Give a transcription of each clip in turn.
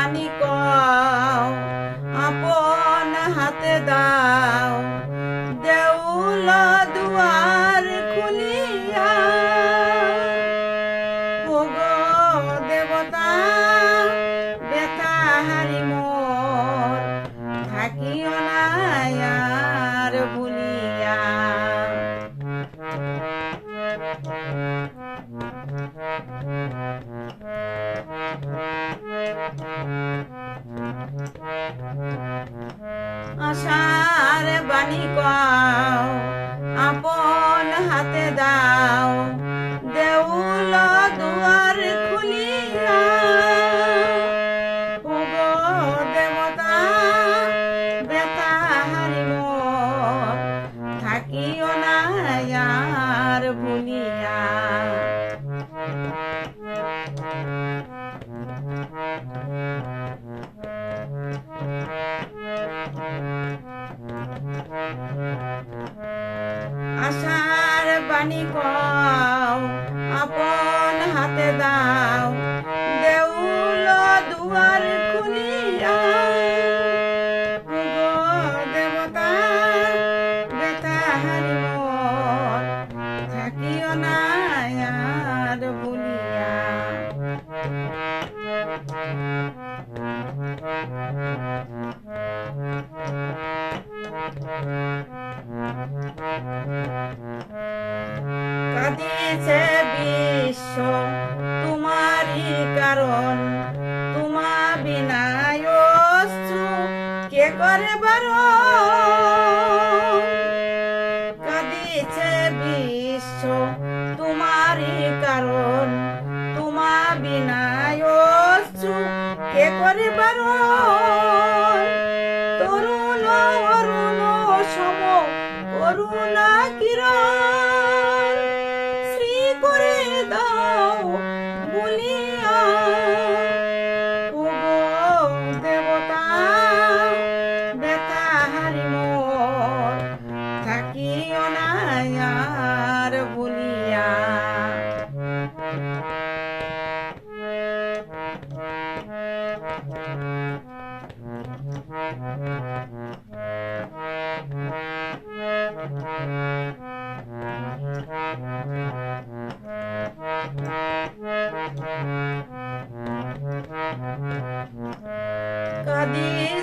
বাণী কও আপন হাতে দাও। আশার বাণী কও আপন হাতে দাও। দেউল দুয়ার খুলিয়া দেবতা বেতা হারিব থাকিও না আশার বাণী কও আপন হাতে দাও। দেউল দুয়ার খুলিয়া দেবতা বেতা হারিব। থাকিও কাঁদিছে বিশ্ব, তোমারই কারণ, তোমা বিনায় কে করে বারণ? কাঁদিছে বিশ্ব, তোমারই কারণ, তোমা বিনায় কে করে বারণ? করুণা কিরণ শ্রী করে দাও বলিয়া। দেবতা বেতা হারি না আর ভুলিয়া কাদিছে বিশ্ব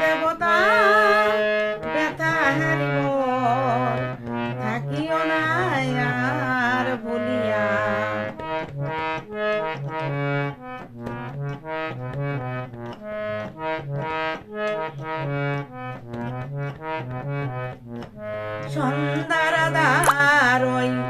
দেবতা বেতা হারিব থাকিও না আর বলিয়া সন্ধ্যার দারই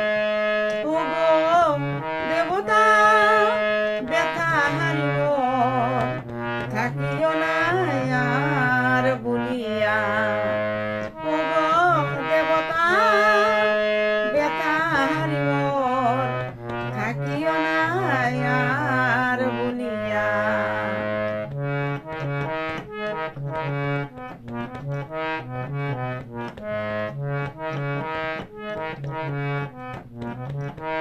Mm-hmm.